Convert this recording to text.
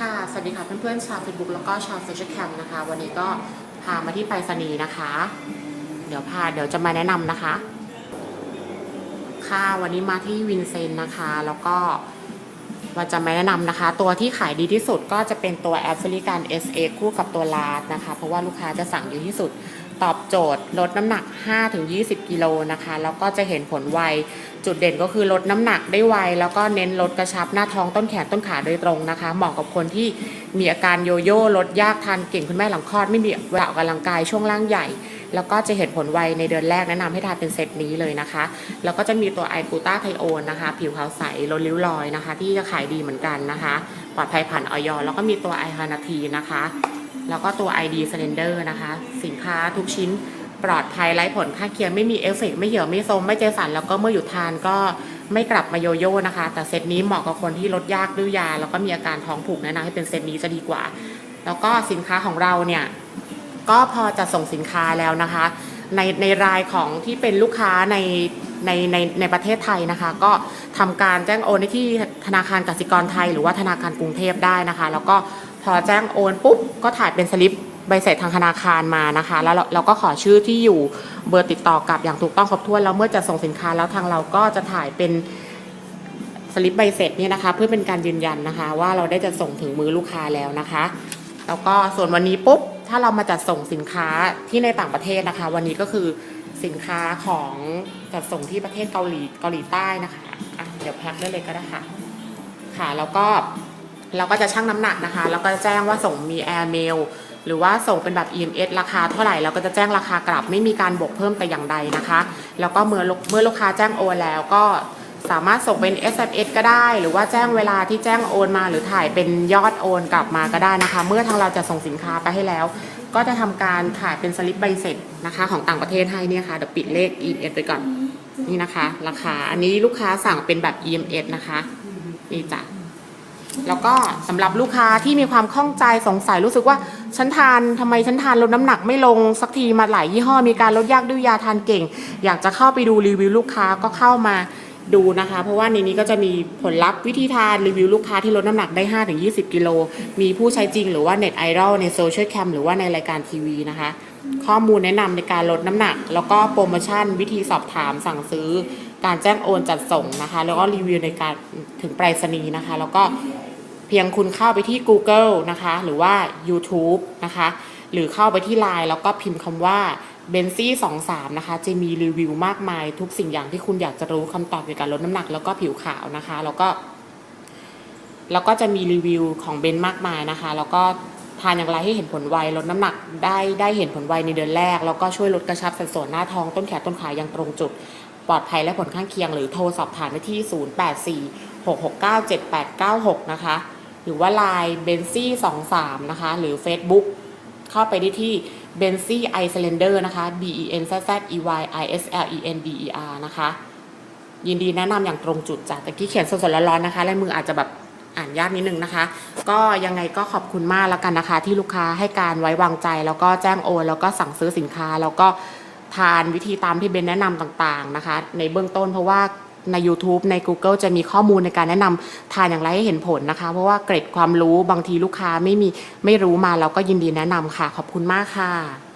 ค่ะ สวัสดีค่ะเพื่อนๆชาว Facebook แล้วก็ชาวโซเชียลแคมนะคะ วันนี้ก็พามาที่ไปรษณีย์นะคะ เดี๋ยวพาเดี๋ยวจะมาแนะนำนะคะ ค่ะวันนี้มาที่วินเซนนะคะ แล้วก็ว่าจะมาแนะนำนะคะ ตัวที่ขายดีที่สุดก็จะเป็นตัวแอฟริกัน SA คู่กับตัวลาดนะคะ เพราะว่าลูกค้าจะสั่งเยอะที่สุด ตอบโจทย์ลดน้ำหนัก 5-20 กิโลนะคะ แล้วก็จะเห็นผลไว จุดเด่นก็คือลดน้ำหนักได้ไว แล้วก็เน้นลดกระชับหน้าท้องต้นแขนต้นขาโดยตรงนะคะ เหมาะกับคนที่มีอาการโยโย่ลดยากทานเก่งคุณแม่หลังคลอดไม่มีเวลาออกกำลังกายช่วงล่างใหญ่ แล้วก็จะเห็นผลไวในเดือนแรกแนะนำให้ทานเป็นเซตนี้เลยนะคะ แล้วก็จะมีตัวไอกูต้าไทโอนนะคะ ผิวขาวใสลดริ้วรอยนะคะ ที่จะขายดีเหมือนกันนะคะ ปลอดภัยผ่านออยแล้วก็มีตัวไอฮานาทีนะคะ แล้วก็ตัว ID Slender นะคะ สินค้าทุกชิ้นปลอดภัยไร้ผลข้างเคียงไม่มีเอฟเฟกต์ไม่เหี่ยวไม่โทรมไม่เจสันแล้วก็เมื่อหยุดทานก็ไม่กลับมาโยโย่นะคะ แต่เซตนี้เหมาะกับคนที่ลดยากด้วยยา แล้วก็มีอาการท้องผูกแนะนำให้เป็นเซตนี้จะดีกว่า แล้วก็สินค้าของเราเนี่ยก็พอจะส่งสินค้าแล้วนะคะ ในในรายของที่เป็นลูกค้าในในในในประเทศไทยนะคะ ก็ทำการแจ้งโอนที่ธนาคารกสิกรไทย หรือว่าธนาคารกรุงเทพได้นะคะ แล้วก็ พอแจ้งโอนปุ๊บก็ถ่ายเป็นสลิปใบเสร็จทางธนาคารมานะคะ แล้วเราก็ขอชื่อที่อยู่เบอร์ติดต่อกับอย่างถูกต้องครบถ้วนแล้วเมื่อจะส่งสินค้าแล้วทางเราก็จะถ่ายเป็นสลิปใบเสร็จเนี่ยนะคะ เพื่อเป็นการยืนยันนะคะ ว่าเราได้จะส่งถึงมือลูกค้าแล้วนะคะ แล้วก็ส่วนวันนี้ปุ๊บถ้าเรามาจัดส่งสินค้าที่ในต่างประเทศนะคะ วันนี้ก็คือสินค้าของจัดส่งที่ประเทศเกาหลีเกาหลีใต้นะคะะเดี๋ยวแพ็คได้เลยก็ได้ค่ะค่ะแล้วก็ เราก็จะชั่งน้ำหนักนะคะ แล้วก็แจ้งว่าส่งมีแอร์เมลหรือว่าส่งเป็นแบบ EMS ราคาเท่าไหร่เราก็จะแจ้งราคากลับไม่มีการบวกเพิ่มแต่อย่างใดนะคะ แล้วก็เมื่อเมื่อลูกค้าแจ้งโอนแล้วก็สามารถส่งเป็น SMS ก็ได้ หรือว่าแจ้งเวลาที่แจ้งโอนมา หรือถ่ายเป็นยอดโอนกลับมาก็ได้นะคะ เมื่อทางเราจะส่งสินค้าไปให้แล้ว ก็จะทำการถ่ายเป็นสลิปใบเสร็จนะคะ ของต่างประเทศให้เนี่ยค่ะเดี๋ยวปิดเลข EMS ไปก่อนนี่นะคะ ราคาอันนี้ลูกค้าสั่งเป็นแบบ EMS นะคะนี่จ้ะ แล้วก็สำหรับลูกค้าที่มีความข้องใจสงสัยรู้สึกว่าฉันทานทำไมฉันทานลดน้ำหนักไม่ลงสักทีมาหลายยี่ห้อมีการลดยากด้วยยาทานเก่ง อยากจะเข้าไปดูรีวิวลูกค้าก็เข้ามาดูนะคะ เพราะว่าในนี้ก็จะมีผลลัพธ์วิธีทานรีวิวลูกค้าที่ลดน้ำหนักได้ 5-20 กิโล มีผู้ใช้จริงหรือว่าเน็ตไอดอลในโซเชียลแคมหรือว่าในรายการทีวีนะคะ ข้อมูลแนะนำในการลดน้ำหนัก แล้วก็โปรโมชั่นวิธีสอบถามสั่งซื้อ การแจ้งโอนจัดส่งนะคะ แล้วก็รีวิวในการถึงไปรษณีย์นะคะ แล้วก็ เพียงคุณเข้าไปที่ Google นะคะ หรือว่า YouTube นะคะ หรือเข้าไปที่ Line แล้วก็พิมพ์คำว่า b e n z y 23นะคะ จะมีรีวิวมากมายทุกสิ่งอย่างที่คุณอยากจะรู้คำตอบในการลดน้ำหนักแล้วก็ผิวขาวนะคะ แล้วก็ แล้วก็จะมีรีวิวของเบนมากมายนะคะ แล้วก็ทานอย่างไรให้เห็นผลไวลดน้ำหนักได้ได้เห็นผลไวในเดือนแรก แล้วก็ช่วยลดกระชับสัดส่วนหน้าท้องต้นแขนต้นขาอย่างตรงจุด ปลอดภัยและผลข้างเคียง หรือโทรสอบถามได้ที่ 0846697896 นะคะ รือว่า Line b e n z y 23 นะคะ หรือ Facebook เข้าไปได้ที่ b e n z y i c y l e n d e r นะคะ B E N Z Z E Y I S L E N D E R นะคะ ยินดีแนะนำอย่างตรงจุดจากตะกี้เขียนสดๆร้อนๆนะคะลายมืออาจจะแบบอ่านยากนิดนึงนะคะ ก็ยังไงก็ขอบคุณมากแล้วกันนะคะ ที่ลูกค้าให้การไว้วางใจ แล้วก็แจ้งโอนแล้วก็สั่งซื้อสินค้า แล้วก็ทานวิธีตามที่เบนแนะนำต่างๆนะคะ ในเบื้องต้นเพราะว่า ใน YouTube ใน Google จะมีข้อมูลในการแนะนำทานอย่างไรให้เห็นผลนะคะ เพราะว่าเกร็ดความรู้บางทีลูกค้าไม่มีไม่รู้มาเราก็ยินดีแนะนำค่ะ ขอบคุณมากค่ะ